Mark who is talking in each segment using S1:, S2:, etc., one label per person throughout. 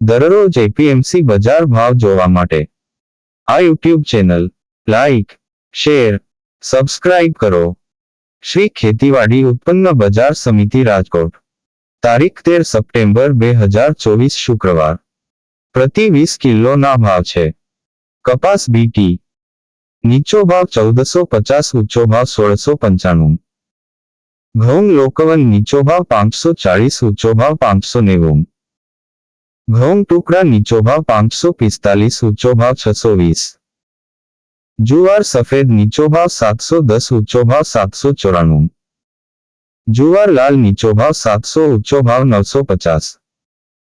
S1: દરરોજ એપીએમસી બજાર ભાવ જોવા માટે. આ YouTube channel, like, share, subscribe કરો. શ્રી ખેતીવાડી ઉત્પન્ન બજાર સમિતિ રાજકોટ. તારીખ તેર સપ્ટેમ્બર બે હજાર ચોવીસ શુક્રવાર. પ્રતિ વીસ કિલોના ભાવ છે. કપાસ બીટી નીચો ભાવ ચૌદસો પચાસ, ઊંચો ભાવ સોળસો પંચાણું. ઘઉં લોકવન નીચો ભાવ પાંચસો ચાળીસ, ઊંચો ભાવ પાંચસો નેવું. ઘઉં ટુકડા નીચો ભાવ પાંચસો પિસ્તાલીસ ઊંચો ભાવ છસો વીસ જુવાર સફેદ નીચો ભાવ સાતસો દસ ઊંચો ભાવ સાતસો ચોરાણું જુવાર લાલ નીચો ભાવ સાતસો ઊંચો ભાવ નવસો પચાસ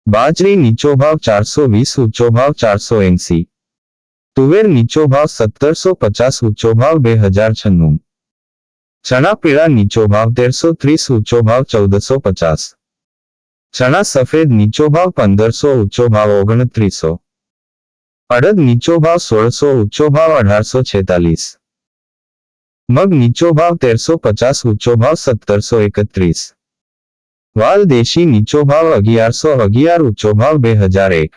S1: બાજરી નીચો ભાવ ચારસો વીસ ઊંચો ભાવ ચારસો એંસી તુવેર નીચો ભાવ સત્તરસો પચાસ ઊંચો ભાવ બે હજાર છન્નું ચણા પીળા નીચો ભાવ તેરસો ત્રીસ ઊંચો ભાવ ચૌદસો પચાસ ચણા સફેદ નીચો ભાવ પંદરસો ઊંચો ભાવ ઓગણત્રીસો અડદ નીચો ભાવ સોળસો ઊંચો ભાવ અઢારસો છેતાલીસ મગ નીચો ભાવ તેરસો પચાસ ઊંચો ભાવ સત્તરસો એકત્રીસ વાલ દેશી નીચો ભાવ અગિયારસો અગિયાર ઊંચો ભાવ બે હજાર એક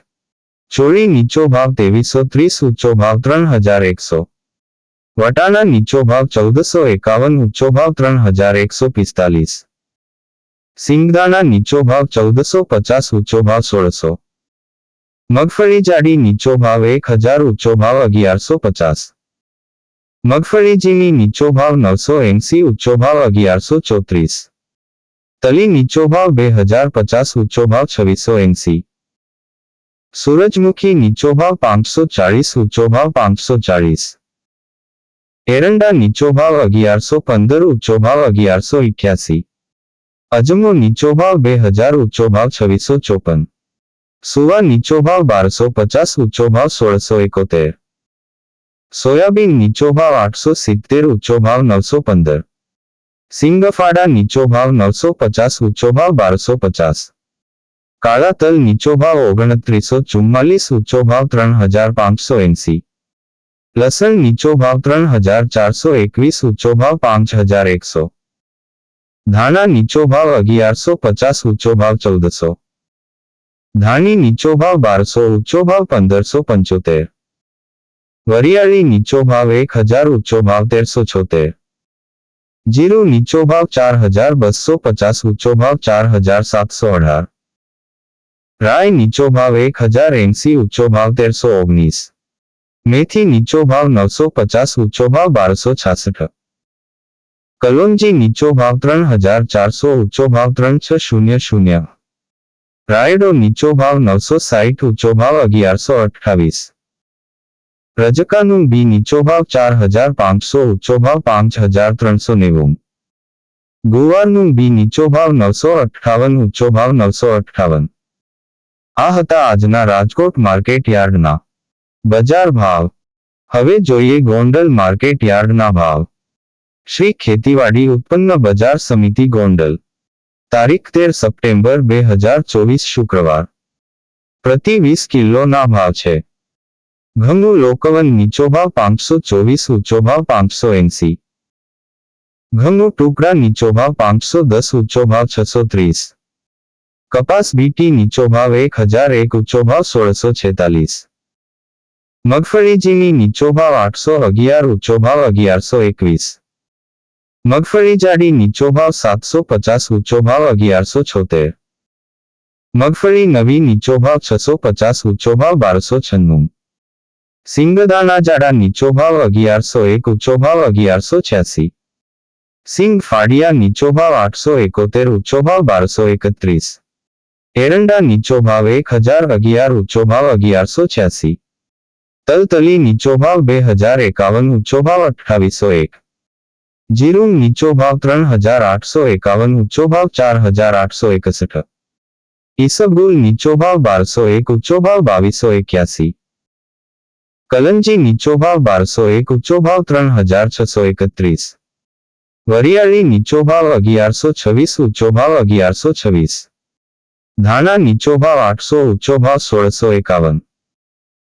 S1: ચોળી નીચો ભાવ ત્રેવીસો ત્રીસ ઊંચો ભાવ ત્રણ હજાર એકસો વટાણા નીચો ભાવ ચૌદસો એકાવન ઊંચો ભાવ ત્રણ હજાર એકસો પિસ્તાલીસ સિંગદાણા નીચો ભાવ ચૌદસો પચાસ ઊંચો ભાવ સોળસો મગફળી જાડી નીચો ભાવ એક હજાર ઊંચો ભાવ અગિયારસો પચાસ મગફળી ઝીણી નીચો ભાવ નવસો એંસી ઊંચો ભાવ અગિયારસો ચોત્રીસ તલી નીચો ભાવ બે હજાર પચાસ ઊંચો ભાવ છવ્વીસો એંસી સૂરજમુખી નીચો ભાવ પાંચસો ચાળીસ ઊંચો ભાવ પાંચસો ચાળીસ એરંડા નીચો ભાવ અગિયારસો પંદર ઊંચો ભાવ અગિયારસો ઇઠ્યાસી અજમો નીચો ભાવ બે હજાર ઊંચો ભાવ છવ્વીસો ચોપન સુવા નીચો ભાવ બારસો પચાસ ઊંચો ભાવ સોળસો એકોતેર સોયાબીન નીચો ભાવ આઠસો સિત્તેર ઊંચો ભાવ નવસો પંદર સિંગફાડા નીચો ભાવ નવસો પચાસ ઊંચો ભાવ બારસો પચાસ કાળા તલ નીચો ભાવ ઓગણત્રીસો ચુમ્માલીસ ઊંચો ભાવ ત્રણ હજાર પાંચસો એંસી લસણ નીચો ભાવ ત્રણ હજાર ચારસો એકવીસ ઊંચો ભાવ પાંચ હજાર એકસો ધાણા નીચો ભાવ અગિયારસો પચાસ ઊંચો ભાવ ચૌદસો ધાણી નીચો ભાવ બારસો ઊંચો ભાવ પંદરસો પંચોતેર વરિયાળી નીચો ભાવ એક હજાર ઊંચો ભાવ તેરસો છોતેર જીરું નીચો ભાવ ચાર હજાર બસો પચાસ ઊંચો ભાવ ચાર હજાર સાતસો અઢાર રાય નીચો ભાવ એક હજાર એંસી ઊંચો ભાવ તેરસો ઓગણીસ મેથી નીચો ભાવ નવસો પચાસ ઊંચો ભાવ બારસો છાસઠ કલોંજી નીચો ભાવ ત્રણ હજાર ચારસો, ઊંચો ભાવ ત્રણ છ શૂન્ય શૂન્ય. રાયડો નીચો ભાવ નવસો સાહીઠ, ઊંચો ભાવ અગિયારસો અઠ્ઠાવીસ. રજકાનું બી નીચો ભાવ ચાર હજાર પાંચસો, ઊંચો ભાવ પાંચ હજાર ત્રણસો નેવું. ગુવારનું બી નીચો ભાવ નવસો અઠ્ઠાવન, ઊંચો ભાવ નવસો અઠ્ઠાવન. આ હતા આજના રાજકોટ માર્કેટ યાર્ડના. બજાર ભાવ. હવે જોઈએ ગોંડલ માર્કેટ યાર્ડના ભાવ. શ્રી ખેતીવાડી ઉત્પન્ન બજાર સમિતિ ગોંડલ તારીખ તેર સપ્ટેમ્બર બે હજાર ચોવીસ શુક્રવાર પ્રતિ વીસ કિલોના ભાવ છે ઘઉં લોકવન નીચો ભાવ પાંચસો ચોવીસ ઊંચો ભાવ પાંચસો એંસી ઘઉં ટુકડા નીચો ભાવ પાંચસો દસ ઊંચો ભાવ છસો ત્રીસ કપાસ બીટી નીચો ભાવ એક હજાર એક ઊંચો ભાવ સોળસો છેતાલીસ મગફળી ઝીણી નીચો ભાવ આઠસો અગિયાર ઊંચો ભાવ અગિયારસો એકવીસ મગફળી જાડી નીચો ભાવ સાતસો પચાસ, ઊંચો ભાવ અગિયારસો છોતેર. મગફળી નવી નીચો ભાવ છસો પચાસ, ઊંચો ભાવ બારસો છન્નું. સિંગદાના જાડા નીચો ભાવ અગિયારસો એક, ઊંચો ભાવ અગિયારસો છ્યાસી. સિંગ ફાડિયા નીચો ભાવ આઠસો એકોતેર, ઊંચો ભાવ બારસો એકત્રીસ. એરંડા નીચો ભાવ એક હજાર અગિયાર, ઊંચો ભાવ અગિયારસો છ્યાસી. તલતલી નીચો ભાવ બે હજાર એકાવન, ઊંચો ભાવ અઠ્ઠાવીસો એક. જીરું નીચો ભાવ ત્રણ હજાર આઠસો એકાવન ઊંચો ભાવ ચાર હજાર આઠસો એકસઠ ઈસબગુલ નીચો ભાવ બારસો એક ઊંચો ભાવ બાવીસો એક્યાસી કલંજી નીચો ભાવ બારસો એક ઊંચો ભાવ ત્રણ હજાર છસો એકત્રીસ વરિયાળી નીચો ભાવ અગિયારસો છવ્વીસ ઊંચો ભાવ અગિયારસો છવ્વીસ ધાણા નીચો ભાવ આઠસો ઊંચો ભાવ સોળસો એકાવન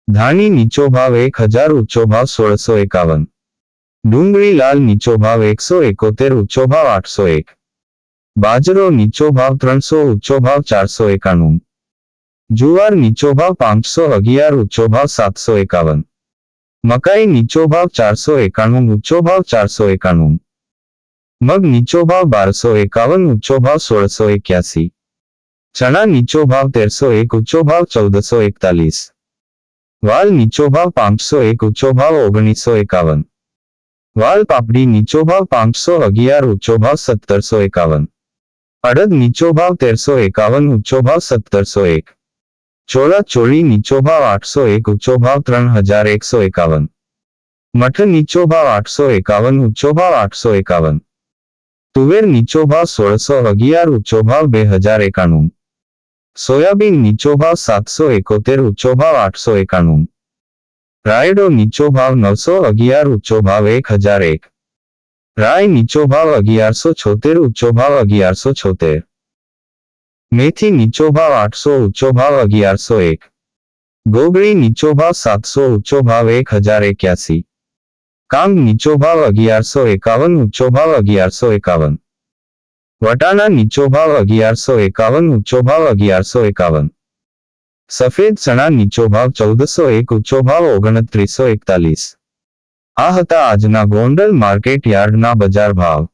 S1: ધાણી નીચો ભાવ એક હજાર ઊંચો ભાવ સોળસો એકાવન ડુંગળી લાલ નીચો ભાવ એકસો એકોતેર ઊંચો ભાવ આઠસો એક. બાજરો નીચો ભાવ ત્રણસો ઊંચો ભાવ ચારસો એકાણું. જુવાર નીચો ભાવ પાંચસો અગિયાર ઊંચો ભાવ સાતસો એકાવન. મકાઈ નીચો ભાવ ચારસો એકાણું ઊંચો ભાવ ચારસો એકાણું. મગ નીચો ભાવ બારસો એકાવન ઊંચો ભાવ સોળસો એક્યાસી. ચણા નીચો ભાવ તેરસો એક ઊંચો ભાવ ચૌદસો એકતાલીસ. વાલ નીચો ભાવ પાંચસો એક ઊંચો ભાવ ઓગણીસો એકાવન. વાલ પાપડી નીચો ભાવ પાંચસો અગિયાર, ઊંચો ભાવ સત્તરસો એકાવન. અડદ નીચો ભાવ તેરસો એકાવન, ઊંચો ભાવ સત્તરસો એક. ચોળા ચોળી નીચો ભાવ આઠસો એક, ઊંચો ભાવ ત્રણ હજાર એકસો એકાવન. મઠ નીચો ભાવ આઠસો એકાવન, ઊંચો ભાવ આઠસો એકાવન. તુવેર નીચો ભાવ સોળસો અગિયાર, ઊંચો ભાવ બે હજાર એકાણું. સોયાબીન નીચો ભાવ સાતસો એકોતેર, ઊંચો ભાવ આઠસો એકાણું. રાયડો નીચો ભાવ નવસો અગિયાર, ઊંચો ભાવ એક હજાર એક. રાય નીચો ભાવ અગિયારસો છોતેર, ઊંચો ભાવ અગિયારસો છોતેર. મેથી નીચો ભાવ આઠસો, ઊંચો ભાવ અગિયારસો એક. ગોગળી નીચો ભાવ સાતસો, ઊંચો ભાવ એક હજાર એક્યાસી. કામ નીચો ભાવ અગિયારસો એકાવન, ઊંચો ભાવ અગિયારસો એકાવન. વટાણા નીચો ભાવ અગિયારસો એકાવન, ઊંચો ભાવ અગિયારસો એકાવન. સફેદ ચણા નીચો ભાવ ચૌદસો એક ઊંચો ભાવ ઓગણત્રીસો એકતાલીસ. આ હતા આજના ગોંડલ માર્કેટ યાર્ડના બજાર ભાવ.